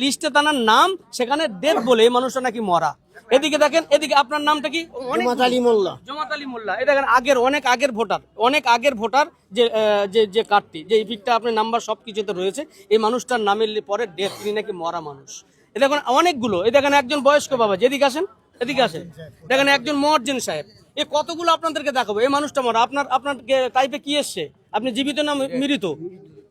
লিস্টে তার নাম সেখানে ডেথ বলে এই মানুষটা নাকি মরা। এদিকে দেখেন এদিকে আপনার নামটা কি? অনেক জমাত আলী মোল্লা। জমাত আলী মোল্লা। এই দেখেন আগের অনেক আগের ভোটার অনেক আগের ভোটার যে যে যে কার্ডটি যে ইপিকটা আপনার নাম্বার সব কিছুতে রয়েছে এই মানুষটার নামের পরে ডেথ তিনি নাকি মরা মানুষ। এ দেখেন অনেকগুলো। এই দেখেন একজন বয়স্ক বাবা যেদিকে আসেন এদিকে আসেন। দেখেন একজন মর্জেন সাহেব। এ কতগুলো আপনাদেরকে দেখাবো? এই মানুষটা মরা। আপনার আপনার টাইপে কি এসছে? আপনি জীবিত না মৃত?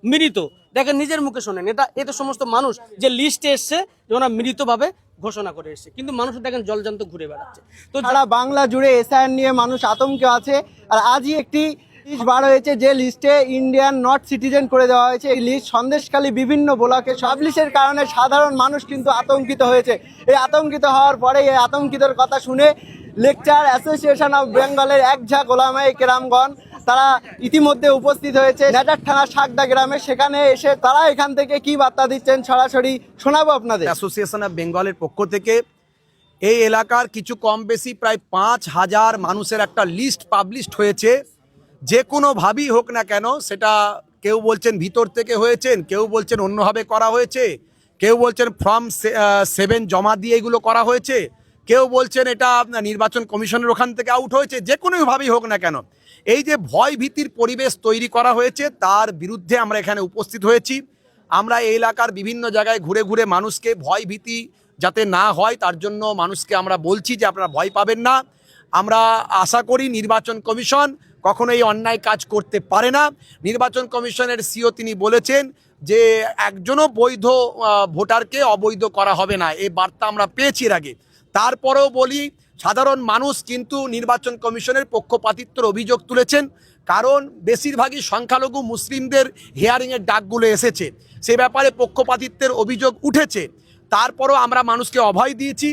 মৃত। দেখেন নিজের মুখে শোনেন এটা এটা সমস্ত মানুষ যে লিস্টে এসছে যে ওরা মৃতভাবে ঘোষণা করে এসছে। কিন্তু মানুষ দেখেন জলজান্ত ঘুরে বেড়াচ্ছে। তো সারা বাংলা জুড়ে এসআইআর নিয়ে মানুষ আতঙ্কে আছে। আর আজই একটি লিস্ট বার হয়েছে যে লিস্টে ইন্ডিয়ান নট সিটিজেন করে দেওয়া হয়েছে। এই লিস্ট সন্দেশখালী বিভিন্ন ব্লকে সাবলিশের কারণে সাধারণ মানুষ কিন্তু আতঙ্কিত হয়েছে। এই আতঙ্কিত হওয়ার পরে এই আতঙ্কিতর কথা শুনে লেকচার অ্যাসোসিয়েশন অফ বেঙ্গলের এক ঝাঁক ওলামাই কেরামগণ তারা ইতিমধ্যে উপস্থিত হয়েছে। নেটার থানা সাকদা গ্রামে সেখানে এসে তারা এখান থেকে কি বার্তা দিচ্ছেন সরাসরি শোনাবো আপনাদের। অ্যাসোসিয়েশন অফ বেঙ্গলের পক্ষ থেকে এই এলাকার কিছু কম বেশি প্রায় পাঁচ হাজার মানুষের একটা লিস্ট পাবলিশড হয়েছে। যে কোনোভাবেই হোক না কেন, সেটা কেউ বলছেন ভিতর থেকে হয়েছেন, কেউ বলছেন অন্যভাবে করা হয়েছে, কেউ বলছেন ফর্ম সেভেন জমা দিয়ে এগুলো করা হয়েছে, কেউ বলছেন এটা নির্বাচন কমিশনের ওখান থেকে আউট হয়েছে, যে কোনোভাবেই হোক না কেন। এই যে ভয় ভীতির পরিবেশ তৈরি করা হয়েছে, তার বিরুদ্ধে আমরা এখানে উপস্থিত হয়েছি। আমরা এই এলাকার বিভিন্ন জায়গায় ঘুরে ঘুরে মানুষকে ভয় ভীতি যাতে না হয়, তার জন্য মানুষকে আমরা বলছি যে আপনারা ভয় পাবেন না। আমরা আশা করি নির্বাচন কমিশন কখনো এই অন্যায় কাজ করতে পারে না। নির্বাচন কমিশনের সিও তিনি বলেছেন যে একজনও বৈধ ভোটারকে অবৈধ করা হবে না। এই বার্তা আমরা পেয়েছি এর আগে। তারপরেও বলি সাধারণ মানুষ কিন্তু নির্বাচন কমিশনের পক্ষপাতিত্বর অভিযোগ তুলেছেন, কারণ বেশিরভাগই সংখ্যালঘু মুসলিমদের হিয়ারিংয়ের ডাকগুলো এসেছে। সে ব্যাপারে পক্ষপাতিত্বের অভিযোগ উঠেছে। তারপরও আমরা মানুষকে অভয় দিয়েছি।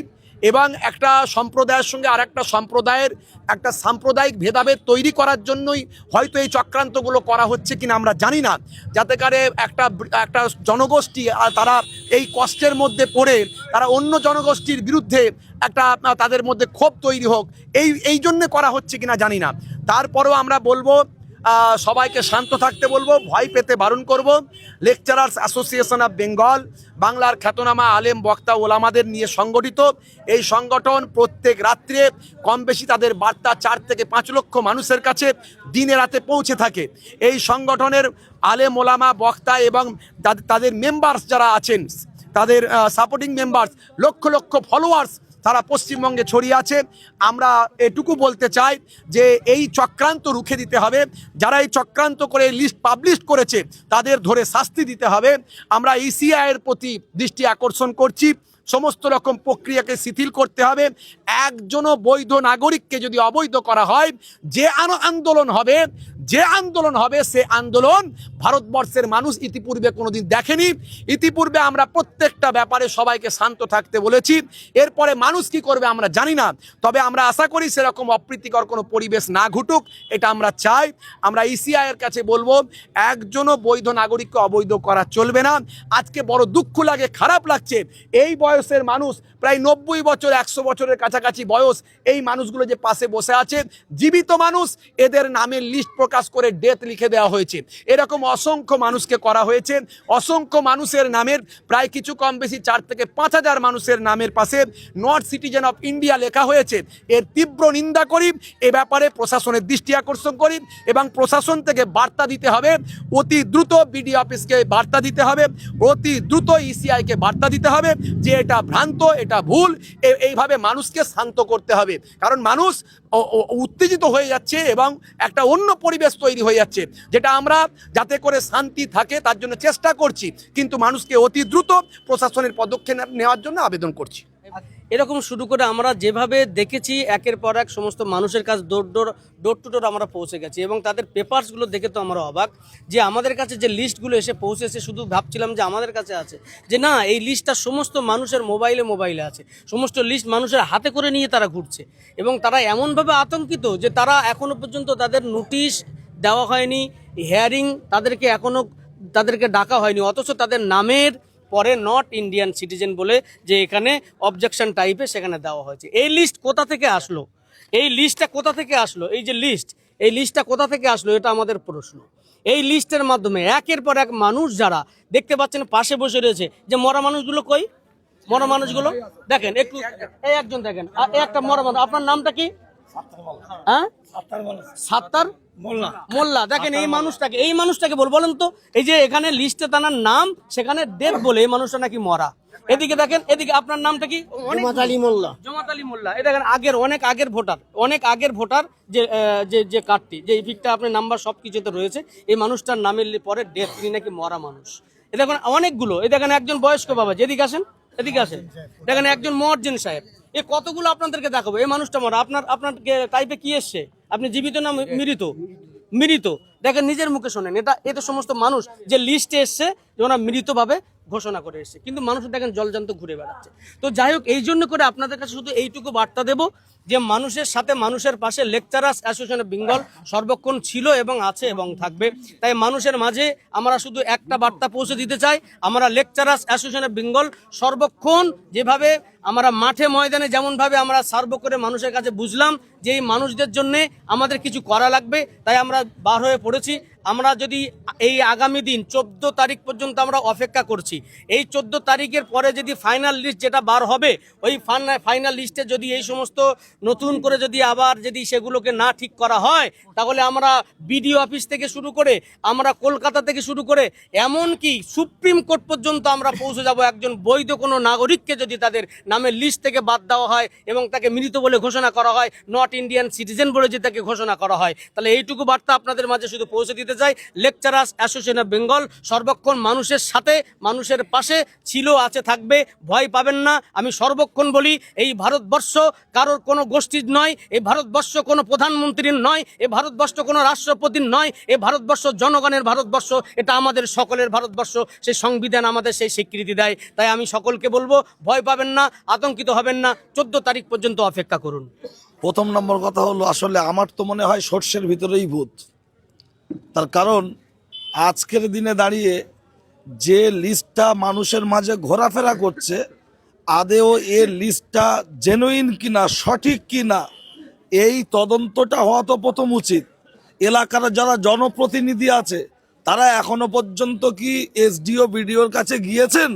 এবং একটা সম্প্রদায়ের সঙ্গে আর একটা সম্প্রদায়ের একটা সাম্প্রদায়িক ভেদাভেদ তৈরি করার জন্যই হয়তো এই চক্রান্তগুলো করা হচ্ছে কিনা আমরা জানি না। যাতে করে একটা একটা জনগোষ্ঠী তারা এই কষ্টের মধ্যে পড়ে, তারা অন্য জনগোষ্ঠীর বিরুদ্ধে একটা, তাদের মধ্যে ক্ষোভ তৈরি হোক, এই এই জন্যে করা হচ্ছে কিনা জানি না। তারপরেও আমরা বলব সবাইকে শান্ত থাকতে বলব, ভয় পেতে বারণ করব। লেকচারার্স অ্যাসোসিয়েশন অফ বেঙ্গল বাংলার খ্যাতনামা আলেম বক্তা ওলামাদের নিয়ে সংগঠিত। এই সংগঠন প্রত্যেক রাত্রে কম বেশি তাদের বার্তা চার থেকে পাঁচ লক্ষ মানুষের কাছে দিনে রাতে পৌঁছে থাকে। এই সংগঠনের আলেম ওলামা বক্তা এবং তাদের- মেম্বার্স যারা আছেন, তাদের supporting members lakh lakh followers সারা পশ্চিমবঙ্গে ছড়িয়ে আছে। আমরা এটুকু বলতে চাই যে এই চক্রান্ত রুখে দিতে হবে। যারা এই চক্রান্ত করে লিস্ট পাবলিশ করেছে, তাদের ধরে শাস্তি দিতে হবে। আমরা ইসিআইয়ের প্রতি দৃষ্টি আকর্ষণ করছি। সমস্ত রকম প্রক্রিয়াকে শিথিল করতে হবে। একজনও বৈধ নাগরিককে যদি অবৈধ করা হয়, যে আনো- আন্দোলন হবে যে আন্দোলন হবে, সে আন্দোলন ভারতবর্ষের মানুষ ইতিপূর্বে কোনোদিন দেখেনি। ইতিপূর্বে আমরা প্রত্যেকটা ব্যাপারে সবাইকে শান্ত থাকতে বলেছি। এরপরে মানুষ কি করবে আমরা জানি না। তবে আমরা আশা করি সেরকম অপ্রীতিকর কোনো পরিবেশ না ঘটুক, এটা আমরা চাই। আমরা ইসিআই এর কাছে বলব, একজনও বৈধ নাগরিককে অবৈধ করা চলবে না। আজকে বড় দুঃখ লাগে, খারাপ লাগছে। এই বয়সের মানুষ, প্রায় নব্বই বছর, একশো বছরের কাছাকাছি বয়স, এই মানুষগুলো যে পাশে বসে আছে, জীবিত মানুষ, এদের নামের লিস্ট প্রকাশ করে ডেথ লিখে দেওয়া হয়েছে। এরকম অসংখ্য মানুষকে করা হয়েছে। অসংখ্য মানুষের নামের প্রায় কিছু কম বেশি চার থেকে পাঁচ হাজার মানুষের নামের পাশে নর্থ সিটিজেন অফ ইন্ডিয়া লেখা হয়েছে। এর তীব্র নিন্দা করি, এ ব্যাপারে প্রশাসনের দৃষ্টি আকর্ষণ করি এবং প্রশাসন থেকে বার্তা দিতে হবে। অতি দ্রুত বিডি অফিসকে বার্তা দিতে হবে। অতি দ্রুত ইসিআইকে বার্তা দিতে হবে যে এটা ভ্রান্ত, এটা ভুল এইভাবে মানুষকে শান্ত করতে হবে। কারণ মানুষ উত্তেজিত হয়ে যাচ্ছে এবং একটা অন্য পরিবেশ তৈরি হয়ে যাচ্ছে, যেটা আমরা যাতে করে শান্তি থাকে, তার জন্য চেষ্টা করছি, কিন্তু মানুষকে অতি দ্রুত প্রশাসনের পদক্ষেপ নেওয়ার জন্য আবেদন করছি। এরকম শুরু করে আমরা যেভাবে দেখেছি, একের পর এক সমস্ত মানুষের কাছে door door door to door আমরা পৌঁছে গেছি এবং তাদের পেপারসগুলো দেখে তো আমরা অবাক যে আমাদের কাছে যে লিস্টগুলো এসে পৌঁছেছে শুধু ভাবছিলাম যে আমাদের কাছে আছে, যে না, এই লিস্টটা সমস্ত মানুষের মোবাইলে মোবাইলে আছে, সমস্ত লিস্ট মানুষের হাতে করে নিয়ে তারা ঘুরছে এবং তারা এমনভাবে আতঙ্কিত যে তারা এখনও পর্যন্ত তাদের নোটিশ দেওয়া হয়নি। হিয়ারিং তাদেরকে এখনও তাদেরকে ডাকা হয়নি। অথচ তাদের নামের পরে নট ইন্ডিয়ান সিটিজেন বলে যে এখানে অবজেকশন টাইপে সেখানে দেওয়া হয়েছে। এই লিস্ট কোথা থেকে আসলো? এই লিস্টটা কোথা থেকে আসলো? এই যে লিস্ট এই লিস্টটা কোথা থেকে আসলো? এটা আমাদের প্রশ্ন। এই লিস্টের মাধ্যমে একের পর এক মানুষ যারা দেখতে পাচ্ছেন পাশে বসে রয়েছে যে মরা মানুষগুলো কই? মরা মানুষগুলো? দেখেন একটু এই একজন দেখেন। একটা মরা মানুষ আপনার নামটা কি? হ্যাঁ? সাত্তার? মোল্লা। দেখেন এই মানুষটাকে এই মানুষটাকে বল বলেন তো এই যে এখানে লিস্টে তানার নাম সেখানে ডেথ বলে এই মানুষটা নাকি মরা। এদিকে দেখেন এদিকে আপনার নামটা কি? মোল্লা। জমাত আলী মোল্লা। দেখেন আগের অনেক আগের ভোটার অনেক আগের ভোটার যে যে যে কার্ডটি যে ইপিকটা আপনার নাম্বার সব কিছুতে রয়েছে এই মানুষটার নামের পরে ডেথ তিনি নাকি মরা মানুষ। এ দেখেন অনেকগুলো এই দেখেন একজন বয়স্ক বাবা যেদিকে আসেন এদিকে আসেন। দেখেন একজন মর্জিন সাহেব। এ কতগুলো আপনাদেরকে দেখাবো? এই মানুষটা মরা। আপনার আপনার টাইপে কি এসছে? আপনি জীবিত না মৃত? মৃত। দেখেন নিজের মুখে শোনেন এটা এটা সমস্ত মানুষ যে লিস্টে এসছে যে ওরা মৃতভাবে ঘোষণা করে এসেছে। কিন্তু মানুষ দেখেন জলজান্ত ঘুরে বেড়াচ্ছে। তো যাই হোক, এই জন্য করে আপনাদের কাছে শুধু এইটুকু বার্তা দেব যে মানুষের সাথে মানুষের পাশে লেকচারার্স অ্যাসোসিয়েশন অফ বেঙ্গল সর্বক্ষণ ছিল এবং আছে এবং থাকবে। তাই মানুষের মাঝে আমরা শুধু একটা বার্তা পৌঁছে দিতে চাই, আমরা লেকচারার্স অ্যাসোসিয়েশন অফ বেঙ্গল সর্বক্ষণ যেভাবে আমরা মাঠে ময়দানে যেমনভাবে আমরা সার্ভ করে মানুষের কাছে বুঝলাম যে এই মানুষদের জন্যে আমাদের কিছু করা লাগবে, তাই আমরা বার হয়ে পড়েছি। আমরা যদি এই আগামী দিন চোদ্দ তারিখ পর্যন্ত আমরা অপেক্ষা করছি, এই চোদ্দ তারিখের পরে যদি ফাইনাল লিস্ট যেটা বার হবে, ওই ফাইনাল লিস্টে যদি এই সমস্ত নতুন করে যদি আবার যদি সেগুলোকে না ঠিক করা হয়, তাহলে আমরা বিডিও অফিস থেকে শুরু করে, আমরা কলকাতা থেকে শুরু করে, এমনকি সুপ্রিম কোর্ট পর্যন্ত আমরা পৌঁছে যাব একজন বৈধ কোনো নাগরিককে যদি তাদের নামের লিস্ট থেকে বাদ দেওয়া হয় এবং তাকে মৃত বলে ঘোষণা করা হয় নট ইন্ডিয়ান সিটিজেন বলে যদি তাকে ঘোষণা করা হয়। তাহলে এইটুকু বার্তা আপনাদের মাঝে শুধু পৌঁছে দিতে চাই লেকচারার্স অ্যাসোসিয়েশন অফ বেঙ্গল সর্বক্ষণ মানুষের সাথে, মানুষের পাশে ছিল, আছে, থাকবে, ভয় পাবেন না। আমি সর্বক্ষণ বলি, এই ভারতবর্ষ কারোর কোনো গোষ্ঠীর নয় এই ভারতবর্ষ কোনো প্রধানমন্ত্রীর নয়, এ ভারতবর্ষ কোনো রাষ্ট্রপতির নয়, এ ভারতবর্ষ জনগণের ভারতবর্ষ, এটা আমাদের সকলের ভারতবর্ষ, সেই সংবিধান আমাদের সেই স্বীকৃতি দেয়। তাই আমি সকলকে বলব, ভয় পাবেন না, আতঙ্কিত হবেন না, চোদ্দ তারিখ পর্যন্ত অপেক্ষা করুন। প্রথম নম্বর কথা হলো, আসলে আমার তো মনে হয় সর্ষের ভিতরেই ভূত। তার কারণ, আজকের দিনে দাঁড়িয়ে যে লিস্টটা মানুষের মাঝে ঘোরাফেরা করছে, আদেও এ লিস্টটা জেনুইন কিনা, সঠিক কিনা, এই তদন্তটা হওয়া তো প্রথম উচিত। এলাকার যারা জনপ্রতিনিধি আছে, তারা এখনও পর্যন্ত কি এসডিও, বিডিওর কাছে গিয়েছেন?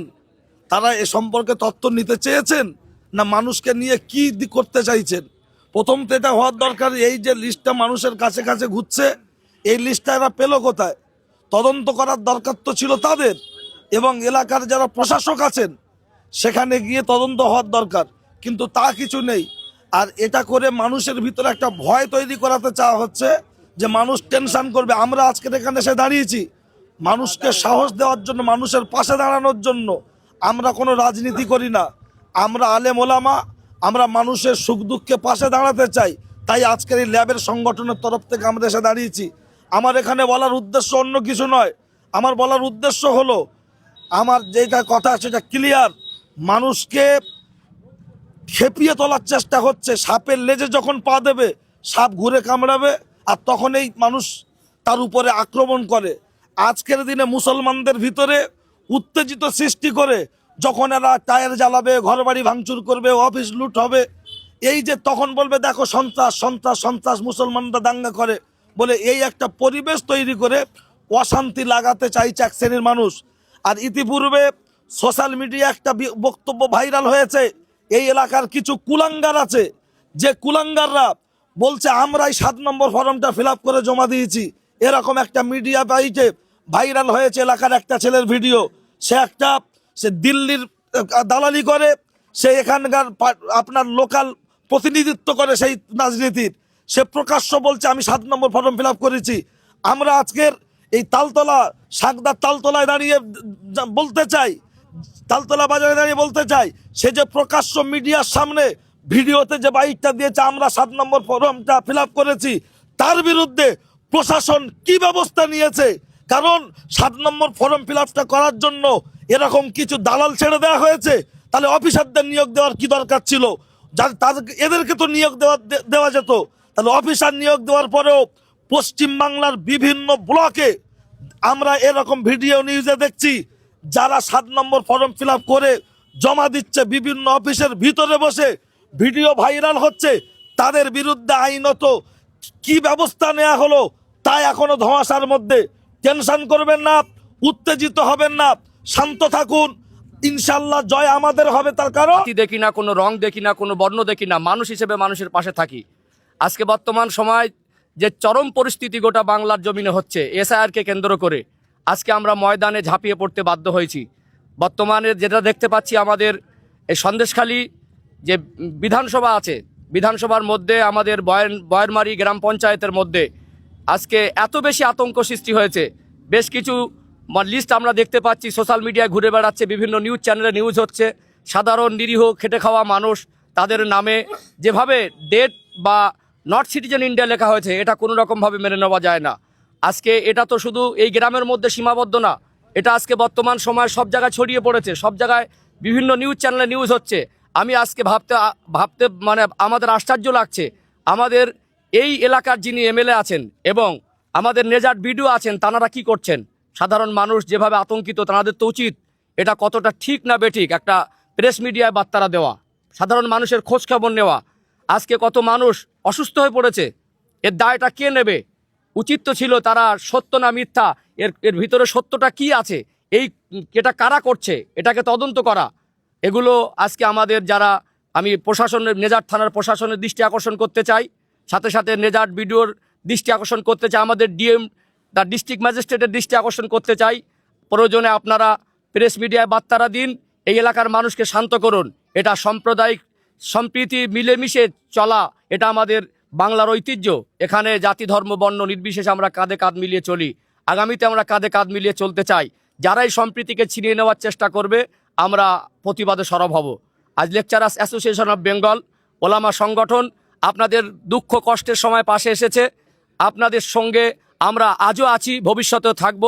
তারা এ সম্পর্কে তথ্য নিতে চেয়েছেন? না মানুষকে নিয়ে কি করতে চাইছেন? প্রথম তো এটা হওয়ার দরকার, এই যে লিস্টটা মানুষের কাছে কাছে ঘুরছে এই লিস্টটা এরা পেল কোথায়? তদন্ত করার দরকার তো ছিল তাদের এবং এলাকার যারা প্রশাসক আছেন, সেখানে গিয়ে তদন্ত হওয়ার দরকার, কিন্তু তা কিছু নেই। আর এটা করে মানুষের ভিতরে একটা ভয় তৈরি করাতে চাওয়া হচ্ছে যে মানুষ টেনশন করবে। আমরা আজকের এখানে এসে দাঁড়িয়েছি। মানুষকে সাহস দেওয়ার জন্য, মানুষের পাশে দাঁড়ানোর জন্য আমরা কোনো রাজনীতি করি না। আমরা আলেম ওলামা, আমরা মানুষের সুখ দুঃখে পাশে দাঁড়াতে চাই। তাই আজকের এই ল্যাবের সংগঠনের তরফ থেকে আমরা এসে দাঁড়িয়েছি। আমার এখানে বলার উদ্দেশ্য অন্য কিছু নয়। আমার বলার উদ্দেশ্য হলো, আমার যেটা কথা সেটা ক্লিয়ার মানুষকে খেপিয়ে তোলার চেষ্টা হচ্ছে। সাপের লেজে যখন পা দেবে, সাপ ঘুরে কামড়াবে আর তখনই মানুষ তার উপরে আক্রমণ করে। আজকের দিনে মুসলমানদের ভিতরে উত্তেজিত সৃষ্টি করে, যখন এরা টায়ার জ্বালাবে, ঘরবাড়ি ভাঙচুর করবে, অফিস লুট হবে, এই যে তখন বলবে, দেখো সন্ত্রাস সন্ত্রাস সন্ত্রাস মুসলমানরা দাঙ্গা করে। বলে এই একটা পরিবেশ তৈরি করে অশান্তি লাগাতে চাইছে এক শ্রেণির মানুষ। আর ইতিপূর্বে সোশ্যাল মিডিয়া একটা বক্তব্য ভাইরাল হয়েছে, এই এলাকার কিছু কুলাঙ্গার আছে। যে কুলাঙ্গাররা বলছে, আমরাই সাত নম্বর ফর্মটা ফিল করে জমা দিয়েছি। এরকম একটা মিডিয়া পাইটে ভাইরাল হয়েছে এলাকার একটা ছেলের ভিডিও সে একটা, সে দিল্লির দালালি করে, সে এখানকার আপনার লোকাল প্রতিনিধিত্ব করে সেই রাজনীতির। সে প্রকাশ্য বলছে, আমি সাত নম্বর ফর্ম ফিল করেছি। আমরা আজকের এই তালতলা, সাগদার তালতলায় দাঁড়িয়ে বলতে চাই, তালতলা বাজারে দাঁড়িয়ে বলতে চাই, সে যে প্রকাশ্য মিডিয়ার সামনে ভিডিওতে যে বাইকটা দিয়েছে, আমরা সাত নম্বর ফর্মটা ফিল করেছি। তার বিরুদ্ধে প্রশাসন কি ব্যবস্থা নিয়েছে? কারণ সাত নম্বর ফর্ম ফিল করার জন্য এরকম কিছু দালাল ছেড়ে দেওয়া হয়েছে। তাহলে অফিসারদের নিয়োগ দেওয়ার কি দরকার ছিল? যার তাদের এদেরকে তো নিয়োগ দেওয়া দেওয়া যেত। তাহলে অফিসার নিয়োগ দেওয়ার পরেও পশ্চিমবাংলার বিভিন্ন ব্লকে আমরা এরকম ভিডিও নিউজে দেখছি, যারা সাত নম্বর ফর্ম ফিল করে জমা দিচ্ছে বিভিন্ন অফিসের ভিতরে বসে ভিডিও ভাইরাল হচ্ছে, তাদের বিরুদ্ধে আইনত কি ব্যবস্থা নেওয়া হলো তাই এখনও ধোঁয়াশার মধ্যে। টেনশন করবেন না, উত্তেজিত হবেন না, শান্ত থাকুন। ইনশাল্লাহ জয় আমাদের হবে তার কারণ। দেখি না, কোনো রং দেখি না, কোনো বর্ণ দেখি না, মানুষ হিসেবে মানুষের পাশে থাকি। আজকে বর্তমান সময় যে চরম পরিস্থিতি গোটা বাংলার জমিনে হচ্ছে, এসআইআরকে কেন্দ্র করে আজকে আমরা ময়দানে ঝাঁপিয়ে পড়তে বাধ্য হয়েছি। বর্তমানে যেটা দেখতে পাচ্ছি আমাদের এই সন্দেশখালী যে বিধানসভা আছে, বিধানসভার মধ্যে আমাদের বয়ের, বয়েরমারি গ্রাম পঞ্চায়েতের মধ্যে আজকে এত বেশি আতঙ্ক সৃষ্টি হয়েছে। বেশ কিছু লিস্ট আমরা দেখতে পাচ্ছি সোশ্যাল মিডিয়ায় ঘুরে বেড়াচ্ছে, বিভিন্ন নিউজ চ্যানেলে নিউজ হচ্ছে। সাধারণ নিরীহ খেটে খাওয়া মানুষ তাদের নামে যেভাবে ডেট বা নট সিটিজেন ইন্ডিয়া লেখা হয়েছে, এটা কোনো রকমভাবে মেনে নেওয়া যায় না। আজকে এটা তো শুধু এই গ্রামের মধ্যে সীমাবদ্ধ না, এটা আজকে বর্তমান সময়ে সব জায়গায় ছড়িয়ে পড়েছে, সব জায়গায় বিভিন্ন নিউজ চ্যানেলে নিউজ হচ্ছে। আমি আজকে ভাবতে ভাবতে মানে আমাদের আশ্চর্য লাগছে, আমাদের এই এলাকার যিনি এমএলএ আছেন এবং আমাদের নেজার বিডিও আছেন, তানারা কি করছেন? সাধারণ মানুষ যেভাবে আতঙ্কিত তাদের তো উচিত, এটা কতটা ঠিক না বেঠিক, একটা প্রেস মিডিয়ায় বার্তারা দেওয়া। সাধারণ মানুষের খোঁজ খবর নেওয়া আজকে কত মানুষ অসুস্থ হয়ে পড়েছে? এর দায়টা কে নেবে? উচিত তো ছিল তারা সত্য না মিথ্যা? এর এর ভিতরে সত্যটা কি আছে? এই এটা কারা করছে? এটাকে তদন্ত করা। এগুলো আজকে আমাদের যারা আমি প্রশাসনের, নেজার থানার প্রশাসনের দৃষ্টি আকর্ষণ করতে চাই, সাথে সাথে নেজার বিডিওর দৃষ্টি আকর্ষণ করতে চাই, আমাদের ডিএম তার ডিস্ট্রিক্ট ম্যাজিস্ট্রেটের দৃষ্টি আকর্ষণ করতে চাই। প্রয়োজনে আপনারা প্রেস মিডিয়ায় বার্তারা দিন, এই এলাকার মানুষকে শান্ত করুন। এটা সাম্প্রদায়িক সম্প্রীতি মিলেমিশে চলা, এটা আমাদের বাংলার ঐতিহ্য। এখানে জাতি, ধর্ম, বর্ণ নির্বিশেষে আমরা কাঁধে কাঁধ মিলিয়ে চলি। আগামীতে আমরা কাঁধে কাঁধ মিলিয়ে চলতে চাই। যারাই সম্প্রীতিকে ছিনিয়ে নেওয়ার চেষ্টা করবে, আমরা প্রতিবাদে সরব হব। আজ লেকচারার্স অ্যাসোসিয়েশন অফ বেঙ্গল, ওলামা সংগঠন, আপনাদের দুঃখ কষ্টের সময় পাশে এসেছে। আপনাদের সঙ্গে আমরা আজও আছি, ভবিষ্যতেও থাকব।